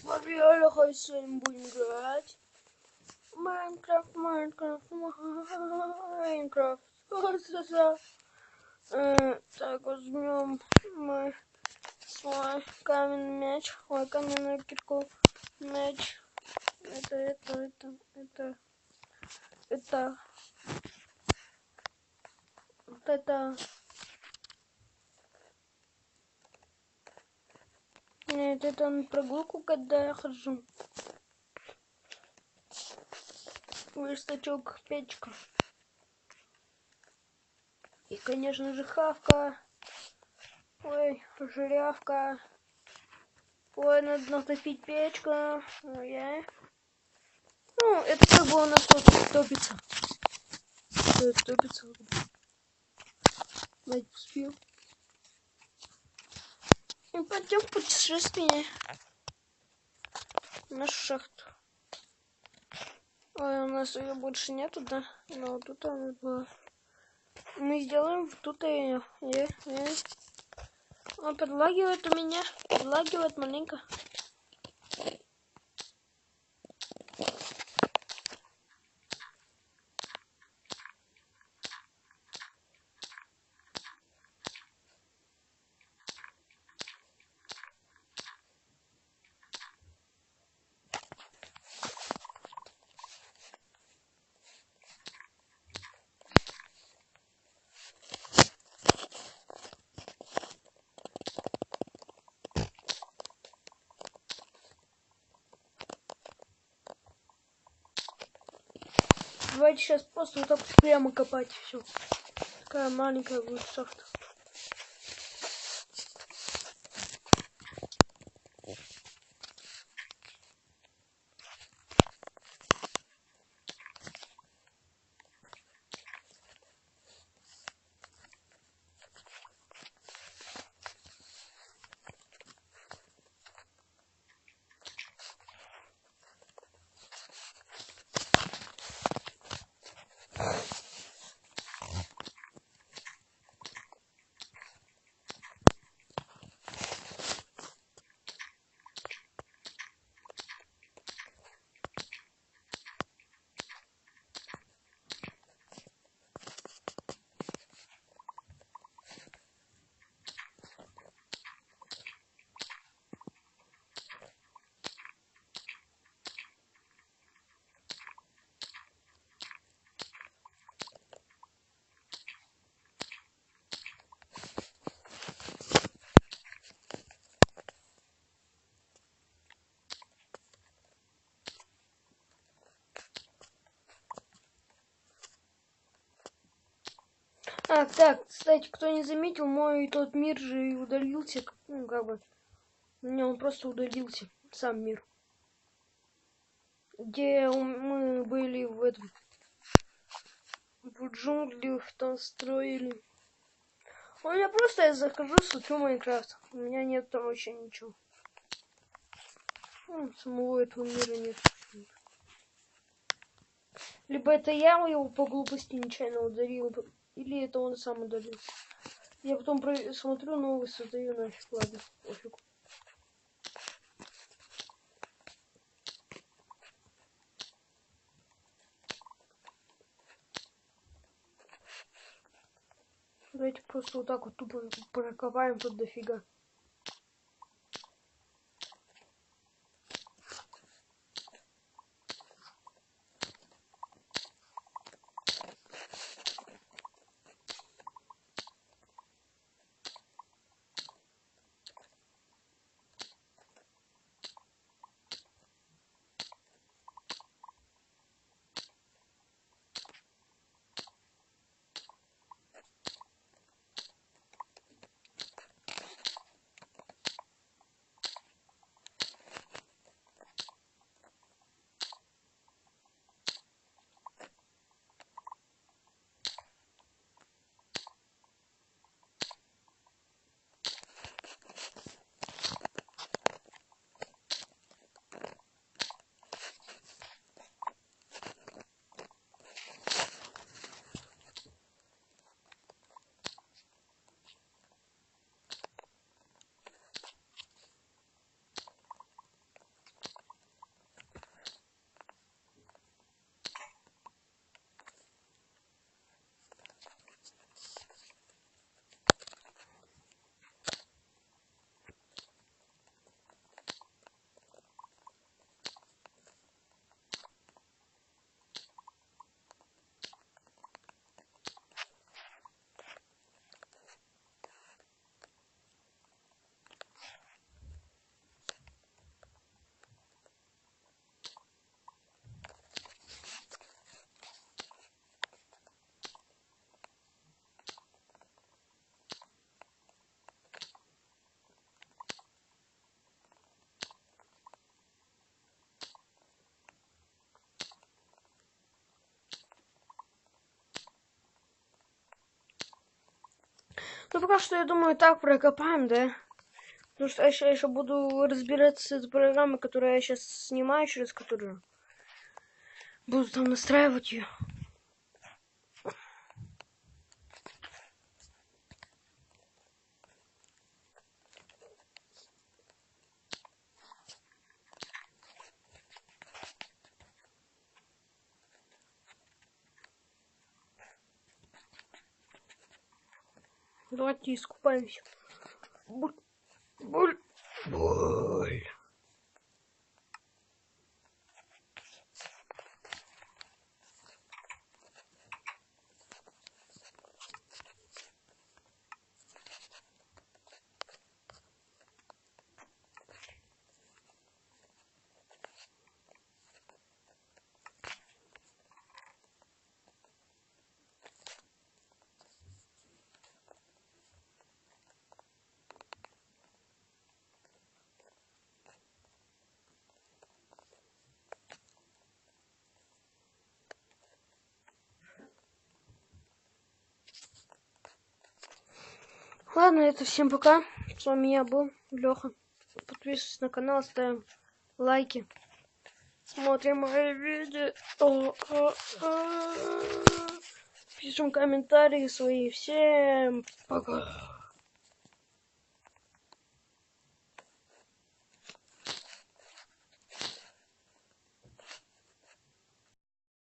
Смотрели, хоть сегодня будем играть. Майнкрафт, Майнкрафт, Майнкрафт. Э, так, возьмем мы свой каменный мяч. Ой, каменную кирку. Мяч. Это, это, это, это. Это. Вот это. Нет, это на прогулку, когда я хожу. Верстачок, печка. И, конечно же, хавка. Ой, жирявка. Ой, надо натопить печку. Ой. Ну, это как бы у нас тут топится. Топится. Давайте успеем. И пойдем в путешествие. На шахту. Ой, у нас ее больше нету, да? Но тут она была. Мы сделаем тут ее. Е, е. Он подлагивает у меня. Подлагивает маленько. Давайте сейчас просто вот так прямо копать все. Такая маленькая будет шахта. А, так, кстати, кто не заметил, мой тот мир же и удалился. Ну, как бы. Не, он просто удалился. Сам мир. Где мы были в этом. В джунглях там строили. У меня просто я захожу, смотрю Майнкрафт. У меня нет там вообще ничего. Ну, самого этого мира нет. Либо это я его по глупости нечаянно ударил, или это он сам удалил. Я потом смотрю новый, создаю нафиг, ладно, пофиг. Давайте просто вот так вот тупо прокопаем тут дофига. Ну, пока что, я думаю, так прокопаем, да? Потому что я еще, еще буду разбираться с программой, которую я сейчас снимаю, через которую буду там настраивать ее. Давайте искупаемся. Буль. Буль. Буль. Ладно, это всем пока. С вами я был, Леха. Подписывайтесь на канал, ставим лайки. Смотрим мои видео. Пишем комментарии свои. Всем пока.